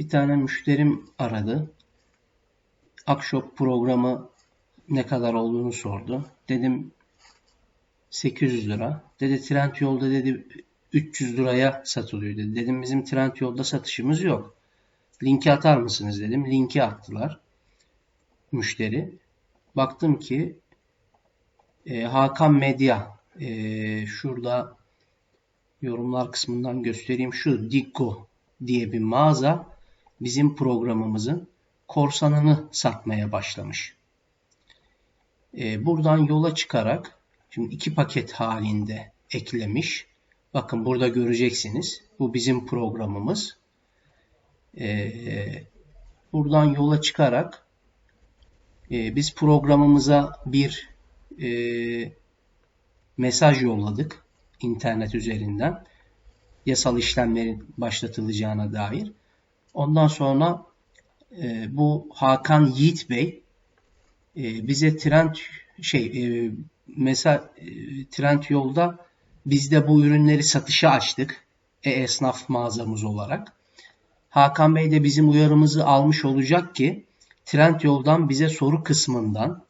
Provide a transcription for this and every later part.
bir tane müşterim aradı. Akshop programı ne kadar olduğunu sordu. Dedim 800 lira. Dedi Trend yolda dedi 300 liraya satılıyor dedi. Dedim bizim Trend yolda satışımız yok. Linki atar mısınız dedim. Linki attılar. Müşteri. Baktım ki e, Hakan Medya e, şurada yorumlar kısmından göstereyim. Şu Dikko diye bir mağaza bizim programımızın korsanını satmaya başlamış. E, buradan yola çıkarak şimdi iki paket halinde eklemiş. Bakın burada göreceksiniz. Bu bizim programımız. E, buradan yola çıkarak e, biz programımıza bir e, mesaj yolladık internet üzerinden yasal işlemlerin başlatılacağına dair. Ondan sonra e, bu Hakan Yiğit Bey e, bize trend şey e, mesela e, trend yolda biz de bu ürünleri satışa açtık e-esnaf mağazamız olarak. Hakan Bey de bizim uyarımızı almış olacak ki trend yoldan bize soru kısmından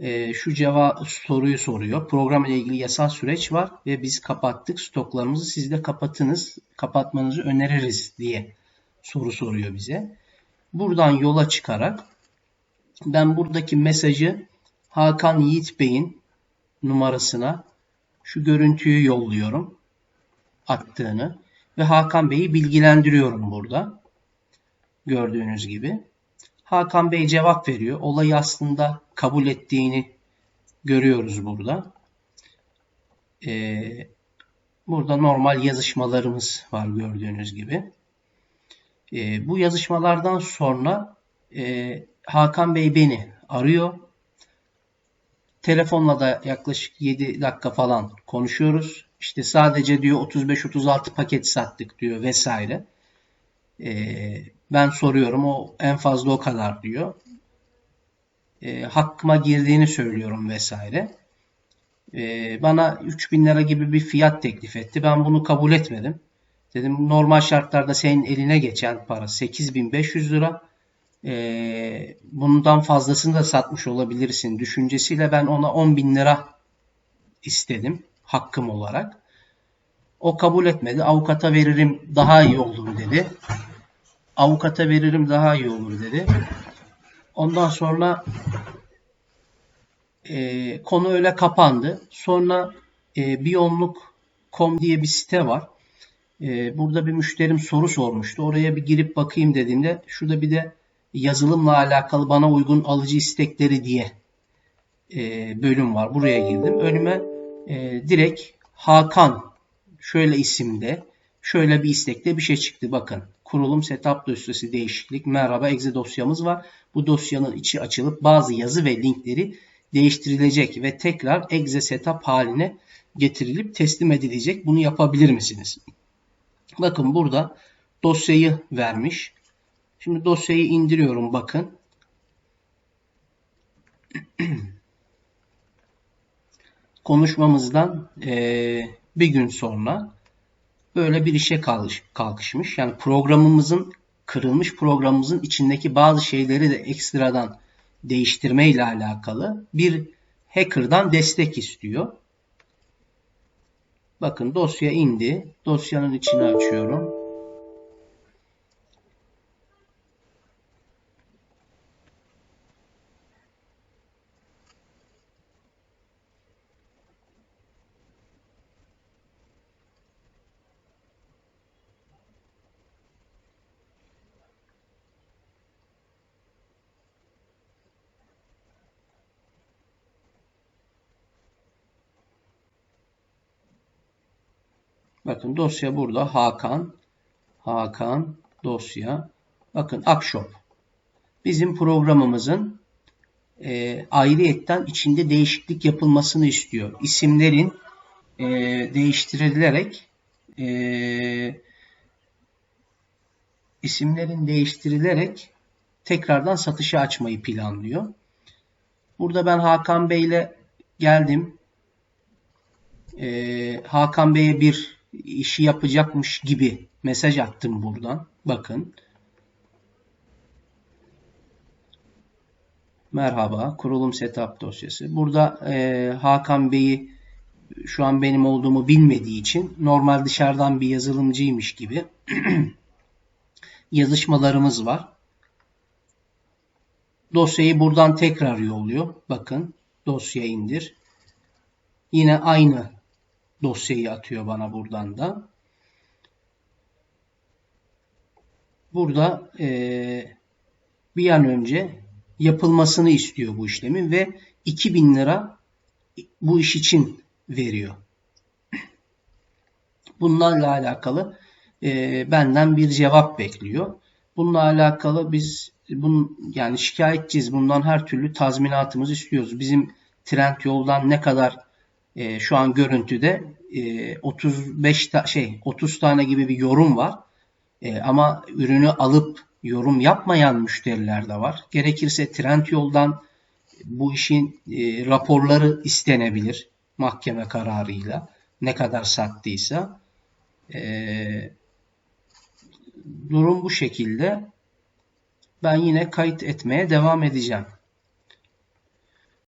e, şu cevap soruyu soruyor. Program ile ilgili yasal süreç var ve biz kapattık. Stoklarımızı siz de kapatınız. Kapatmanızı öneririz diye soru soruyor bize. Buradan yola çıkarak ben buradaki mesajı Hakan Yiğit Bey'in numarasına şu görüntüyü yolluyorum. Attığını ve Hakan Bey'i bilgilendiriyorum burada. Gördüğünüz gibi. Hakan Bey cevap veriyor. Olayı aslında kabul ettiğini görüyoruz burada. Ee, burada normal yazışmalarımız var gördüğünüz gibi. Ee, bu yazışmalardan sonra e, Hakan Bey beni arıyor. Telefonla da yaklaşık 7 dakika falan konuşuyoruz. İşte sadece diyor 35-36 paket sattık diyor vesaire. Ee, ben soruyorum o en fazla o kadar diyor. E, hakkıma girdiğini söylüyorum vesaire. E, bana 3000 lira gibi bir fiyat teklif etti. Ben bunu kabul etmedim. Dedim normal şartlarda senin eline geçen para 8500 lira. E, bundan fazlasını da satmış olabilirsin düşüncesiyle ben ona 10 bin lira istedim hakkım olarak. O kabul etmedi. Avukata veririm daha iyi olur dedi avukata veririm daha iyi olur dedi. Ondan sonra e, konu öyle kapandı. Sonra e, biyonluk.com diye bir site var. E, burada bir müşterim soru sormuştu. Oraya bir girip bakayım dediğimde şurada bir de yazılımla alakalı bana uygun alıcı istekleri diye e, bölüm var. Buraya girdim. Önüme e, direkt Hakan şöyle isimde şöyle bir istekte bir şey çıktı. Bakın kurulum setup dosyası değişiklik merhaba exe dosyamız var. Bu dosyanın içi açılıp bazı yazı ve linkleri değiştirilecek ve tekrar exe setup haline getirilip teslim edilecek. Bunu yapabilir misiniz? Bakın burada dosyayı vermiş. Şimdi dosyayı indiriyorum bakın. Konuşmamızdan bir gün sonra böyle bir işe kalkışmış. Yani programımızın kırılmış programımızın içindeki bazı şeyleri de ekstradan değiştirme ile alakalı bir hacker'dan destek istiyor. Bakın dosya indi. Dosyanın içini açıyorum. Bakın dosya burada Hakan. Hakan dosya. Bakın Akshop. Bizim programımızın e, ayrıyetten içinde değişiklik yapılmasını istiyor. İsimlerin e, değiştirilerek e, isimlerin değiştirilerek tekrardan satışa açmayı planlıyor. Burada ben Hakan Bey ile geldim. E, Hakan Bey'e bir işi yapacakmış gibi mesaj attım buradan. Bakın. Merhaba. Kurulum setup dosyası. Burada e, Hakan Bey'i şu an benim olduğumu bilmediği için normal dışarıdan bir yazılımcıymış gibi yazışmalarımız var. Dosyayı buradan tekrar yolluyor. Bakın dosya indir. Yine aynı dosyayı atıyor bana buradan da. Burada e, bir an önce yapılmasını istiyor bu işlemin ve 2000 lira bu iş için veriyor. Bunlarla alakalı e, benden bir cevap bekliyor. Bununla alakalı biz bunun yani şikayetçiyiz. Bundan her türlü tazminatımızı istiyoruz. Bizim trend yoldan ne kadar e, şu an görüntüde e, 35 ta, şey 30 tane gibi bir yorum var. E, ama ürünü alıp yorum yapmayan müşteriler de var. Gerekirse trend yoldan bu işin e, raporları istenebilir mahkeme kararıyla ne kadar sattıysa. E, durum bu şekilde. Ben yine kayıt etmeye devam edeceğim.